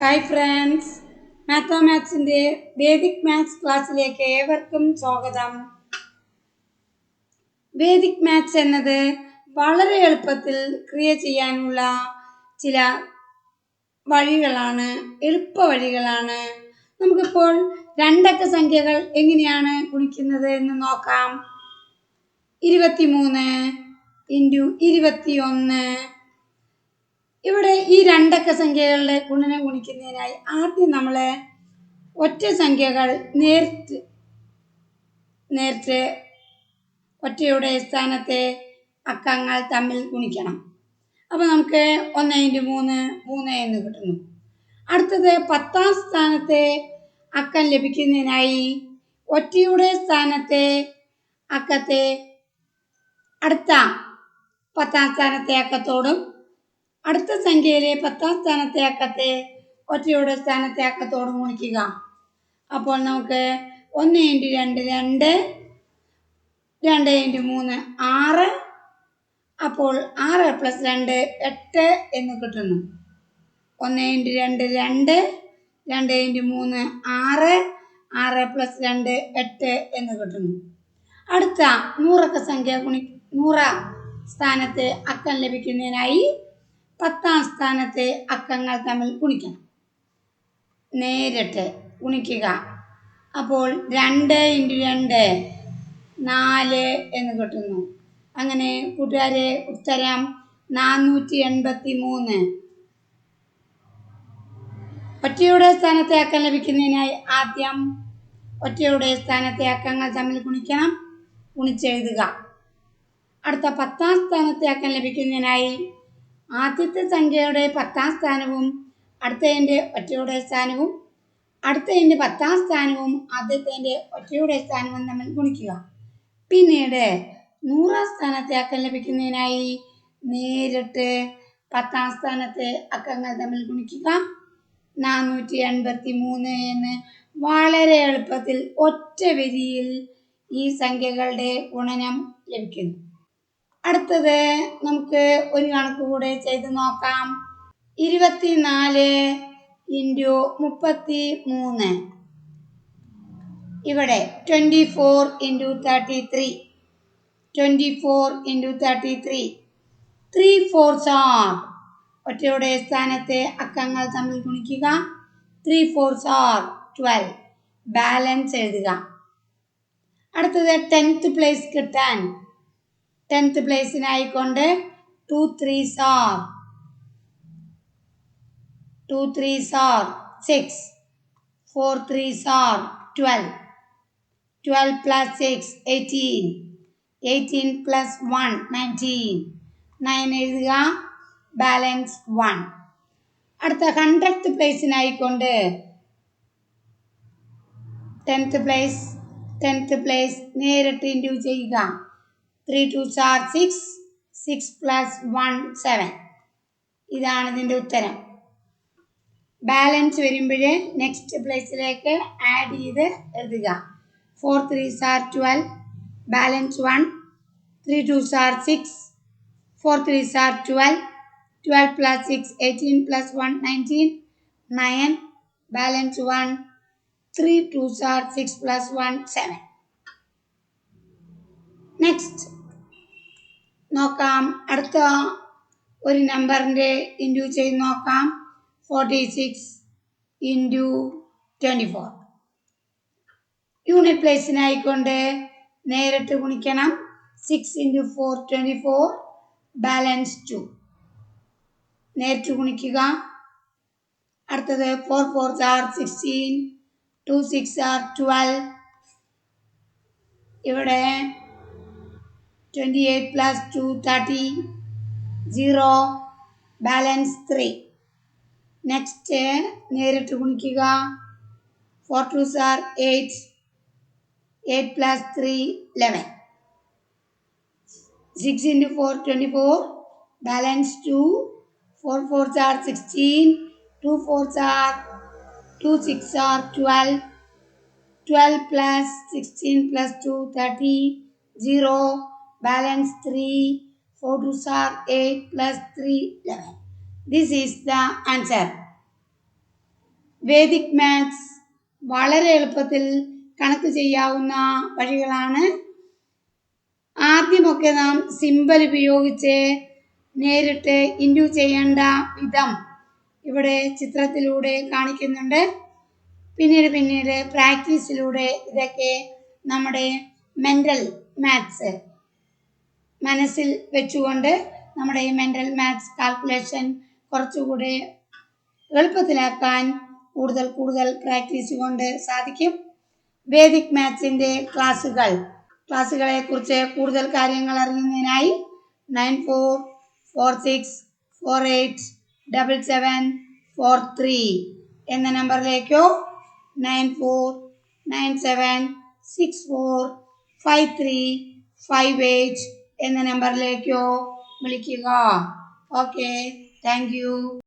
Hi friends മാത്തമാത്സിന്റെ vedic maths ക്ലാസ്സിലേക്ക് ഏവർക്കും സ്വാഗതം. വേദിക് മാത്സ് എന്നത് വളരെ എളുപ്പത്തിൽ ക്രിയ ചെയ്യാനുള്ള ചില വഴികളാണ് എളുപ്പ വഴികളാണ്. നമുക്കിപ്പോൾ രണ്ടക്ക സംഖ്യകൾ എങ്ങനെയാണ് ഗുണിക്കുന്നത് എന്ന് നോക്കാം. ഇരുപത്തിമൂന്ന് ഇന്റു ഇരുപത്തിയൊന്ന് ഇവിടെ ഈ രണ്ടക്ക സംഖ്യകളുടെ ഗുണനം ഗുണിക്കുന്നതിനായി ആദ്യം നമ്മൾ ഒറ്റ സംഖ്യകൾ നേർത്ത് നേർത്ത് ഒറ്റയുടെ സ്ഥാനത്തെ അക്കങ്ങൾ തമ്മിൽ ഗുണിക്കണം. അപ്പോൾ നമുക്ക് ഒന്ന് ഇന്റു മൂന്ന് മൂന്ന് എന്ന് കിട്ടുന്നു. അടുത്തത് പത്താം സ്ഥാനത്തെ അക്കം ലഭിക്കുന്നതിനായി ഒറ്റയുടെ സ്ഥാനത്തെ അക്കത്തെ അടുത്ത പത്താം സ്ഥാനത്തെ അക്കത്തോടും അടുത്ത സംഖ്യയിലെ പത്താം സ്ഥാനത്തെ അക്കത്തെ ഒറ്റയുടെ സ്ഥാനത്തെ അക്കത്തോട് ഗുണിക്കുക. അപ്പോൾ നമുക്ക് ഒന്ന് ഇന്റു രണ്ട് രണ്ട് രണ്ട് ഇന്റു മൂന്ന് ആറ്. അപ്പോൾ ആറ് പ്ലസ് രണ്ട് എട്ട് എന്ന് കിട്ടുന്നു. ഒന്ന് ഇന്റു രണ്ട് രണ്ട് രണ്ട് ഇന്റു മൂന്ന് ആറ് ആറ് പ്ലസ് രണ്ട് എട്ട് എന്ന് കിട്ടുന്നു. അടുത്ത നൂറക്ക സംഖ്യ ഗുണി നൂറ സ്ഥാനത്ത് അക്കം ലഭിക്കുന്നതിനായി പത്താം സ്ഥാനത്തെ അക്കങ്ങൾ തമ്മിൽ ഗുണിക്കണം. നേരിട്ട് ഗുണിക്കുക. അപ്പോൾ രണ്ട് ഇന്റു രണ്ട് നാല് എന്ന് കിട്ടുന്നു. അങ്ങനെ കൂട്ടുകാരെ ഉത്തരം നാനൂറ്റി എൺപത്തി മൂന്ന് ഒറ്റയുടെ സ്ഥാനത്തെ അക്കം ലഭിക്കുന്നതിനായി ആദ്യം ഒറ്റയുടെ സ്ഥാനത്തെ അക്കങ്ങൾ തമ്മിൽ ഗുണിക്കണം. ഗുണിച്ചെഴുതുക. അടുത്ത പത്താം സ്ഥാനത്തെ അക്കം ലഭിക്കുന്നതിനായി ആദ്യത്തെ സംഖ്യയുടെ പത്താം സ്ഥാനവും അടുത്തതിന്റെ ഒറ്റയുടെ സ്ഥാനവും അടുത്തതിന്റെ പത്താം സ്ഥാനവും ആദ്യത്തതിന്റെ ഒറ്റയുടെ സ്ഥാനവും തമ്മിൽ ഗുണിക്കുക. പിന്നീട് നൂറാം സ്ഥാനത്തെ അക്കം ലഭിക്കുന്നതിനായി നേരിട്ട് പത്താം സ്ഥാനത്തെ അക്കങ്ങൾ തമ്മിൽ ഗുണിക്കുക. നാനൂറ്റി എൺപത്തി മൂന്ന് എന്ന് വളരെ എളുപ്പത്തിൽ ഒറ്റ വരിയിൽ ഈ സംഖ്യകളുടെ ഗുണനം ലഭിക്കുന്നു. അടുത്തത് നമുക്ക് ഒരു കണക്ക് കൂടെ ചെയ്ത് നോക്കാം. ഇരുപത്തിനാല് ഇന്റു മുപ്പത്തി മൂന്ന് ഇവിടെ twenty four into thirty three. Twenty four into thirty three. Three four are. ഒറ്റയുടെ സ്ഥാനത്തെ അക്കങ്ങൾ തമ്മിൽ ഗുണിക്കുക. Three four are twelve. Balance എഴുതുക. അടുത്തത് ടെൻത്ത് പ്ലേസ് കിട്ടാൻ. Tenth പ്ലേസിനായിക്കൊണ്ട് two threes are two threes are six four threes are twelve twelve plus six eighteen eighteen plus one nineteen nine എഴുതുക balance one അടുത്ത hundred പ്ലേസിനായിക്കൊണ്ട് tenth place tenth place നേരിട്ട് into ചെയ്യുക. Three twos are six six plus one seven ഇതാണ് ഇതിന്റെ ഉത്തരം. Balance വരുമ്പോഴേ next പ്ലേസിലേക്ക് add ചെയ്ത് എഴുതുക. Four threes are twelve balance one three twos are six four threes are twelve twelve plus six eighteen plus one nineteen nine balance one three twos are six plus one seven next നോക്കാം. അടുത്ത ഒരു നമ്പറിന്റെ into ചെയ്ത് നോക്കാം. Forty six into twenty four unit പ്ലേസിനായിക്കൊണ്ട് നേരിട്ട് ഗുണിക്കണം. Six into four twenty four balance two നേരിട്ട് ഗുണിക്കുക. അടുത്തത് four four are sixteen two six are twelve ഇവിടെ twenty eight plus two thirty zero balance three next നേരിട്ട് ഗുണിക്കുക. Four twos are eight eight plus three eleven six into four twenty four balance two four fours are sixteen two fours are two six are twelve twelve plus sixteen plus two thirty zero balance 3 4 2s are 8 plus 3 11 this is the answer. Vedic maths വളരെ എളുപ്പത്തിൽ കണക്ക് ചെയ്യാവുന്ന വഴികളാണ്. ആദ്യമൊക്കെ നാം symbol ഉപയോഗിച്ച് നേരിട്ട് into ചെയ്യേണ്ട വിധം ഇവിടെ ചിത്രത്തിലൂടെ കാണിക്കുന്നുണ്ട്. പിന്നീട് പിന്നീട് പ്രാക്ടീസിലൂടെ ഇതൊക്കെ നമ്മുടെ മെന്റൽ മാത്സ് മനസ്സിൽ വെച്ചുകൊണ്ട് നമ്മുടെ ഈ മെന്റൽ മാത്സ് കാൽക്കുലേഷൻ കുറച്ചുകൂടെ എളുപ്പത്തിലാക്കാൻ കൂടുതൽ കൂടുതൽ പ്രാക്ടീസ് കൊണ്ട് സാധിക്കും. വേദിക് മാത്സിന്റെ ക്ലാസ്സുകൾ. ക്ലാസ്സുകളെ കുറിച്ച് കൂടുതൽ കാര്യങ്ങൾ അറിയുന്നതിനായി nine four four six four eight double seven four three എന്ന നമ്പറിലേക്കോ nine four nine seven six four five three five eight എന്ന നമ്പറിലേക്കോ വിളിക്കുക. Okay thank